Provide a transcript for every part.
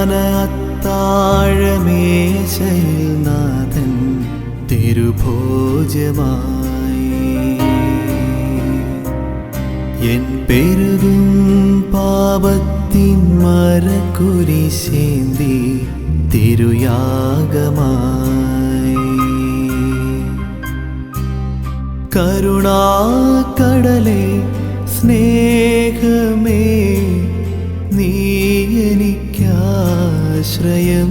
അത്താഴമേശയിൽ നാഥൻ തിരുഭോജമായി എൻ പെരുകും പാപത്തിൻ മരക്കുരിശേന്തി തിരുയാഗമായി. കരുണാക്കടലെ സ്നേഹമേ എനിക്കാശ്രയം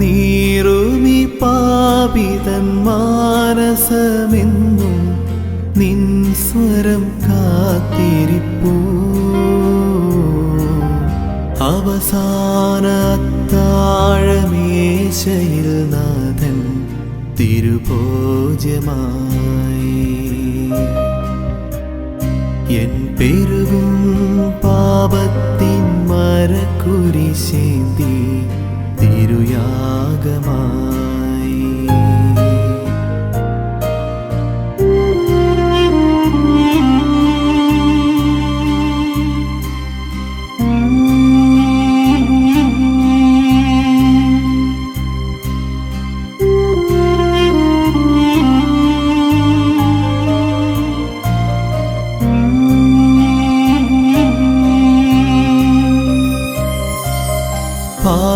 നീറുമി പാപിതൻ മാനസമെന്നും നിൻ സ്വരം കാത്തിരിപ്പൂ. അവസാന താഴമേശയിൽ നാഥൻ തിരുഭോജമായി എൻ പെരുകും മരക്കുരിശേന്തി തിരുയാഗമായി.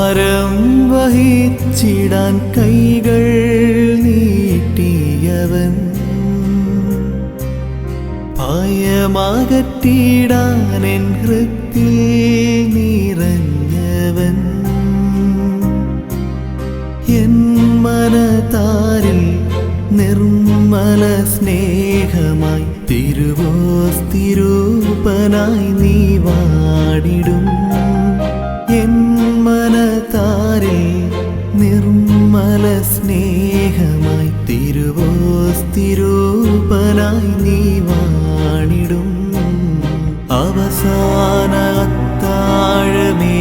ഭാരം വഹിച്ചിടാൻ കൈകൾ നീട്ടിയവൻ. ഭയമകറ്റിടാൻ എൻ ഹൃത്തിൽ നിറഞ്ഞവൻ. എൻ മനതാരിൽ നിർമ്മല സ്നേഹമായി തിരുവോസ്തിരൂപനായി നീ വാടിടും. തിരുവോസ്തിരൂപനായി നീ വാണിടും. അവസാന താഴമേശയിൽ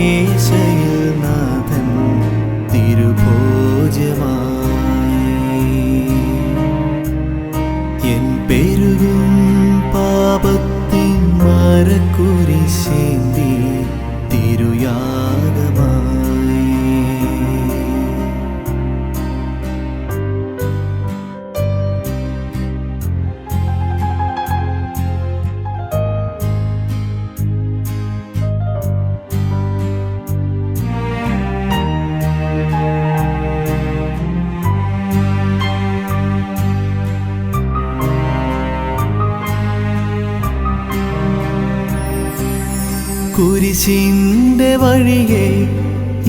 കുരിശിന്റെ വഴിയെ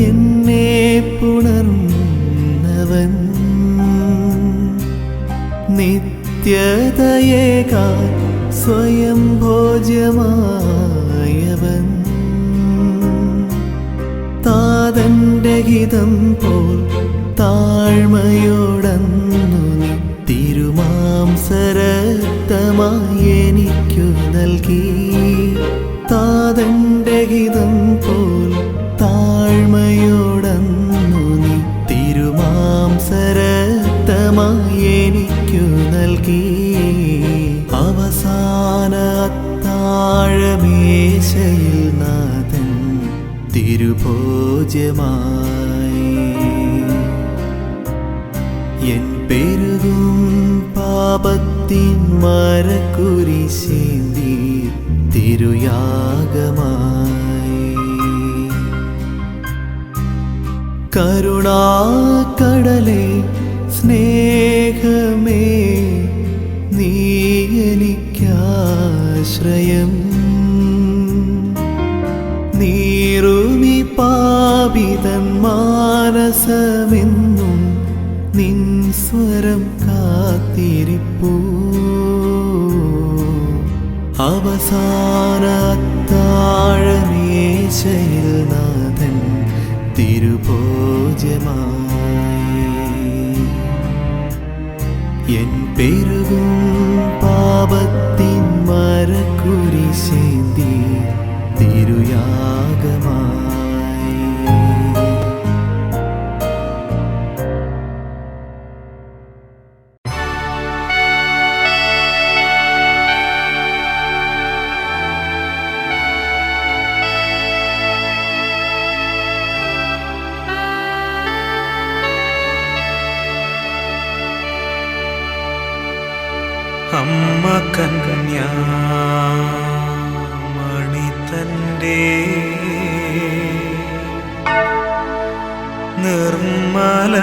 എന്നെ പുണർന്നവൻ. നിത്യതയേകാൻ സ്വയം ഭോജ്യമായവൻ. താതന്റെ ഹിതം പോൽ താഴ്മയോടന്നു തിരുമാംസരക്തമായി എനിക്കു നൽകി. തിരുഭോജമായി എൻ പെരുകും പാപത്തിൻ മരക്കുരി ശേന്തി തിരുയാഗമായി. കരുണാകടലെ സ്നേഹമേ നീ എനിക്കാശ്രയം നീറുമി പാപിതൻ മാനസമെന്നും നിൻ സ്വരം കാത്തിരിപ്പൂ. അവസാനത്താഴമേശയിൽ നാഥൻ തിരുഭോജമായി എൻ പെരുകും അമ്മ കന്യാമണി തന്റെ നിർമ്മല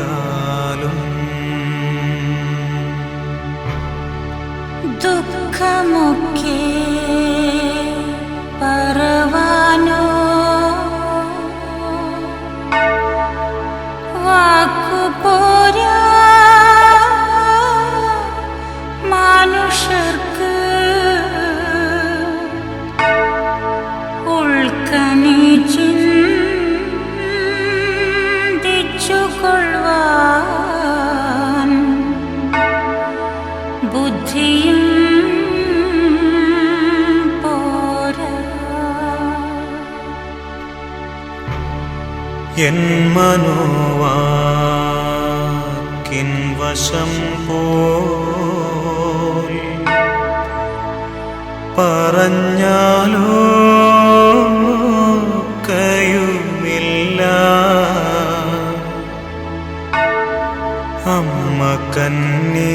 കേട്ടുകൊണ്ടാലും ദുഃഖമൊക്കെ എൻ മനോവാക്കിൻ വശം പോൽ പറഞ്ഞാലോ കയുമില്ല അമ്മ കന്നേ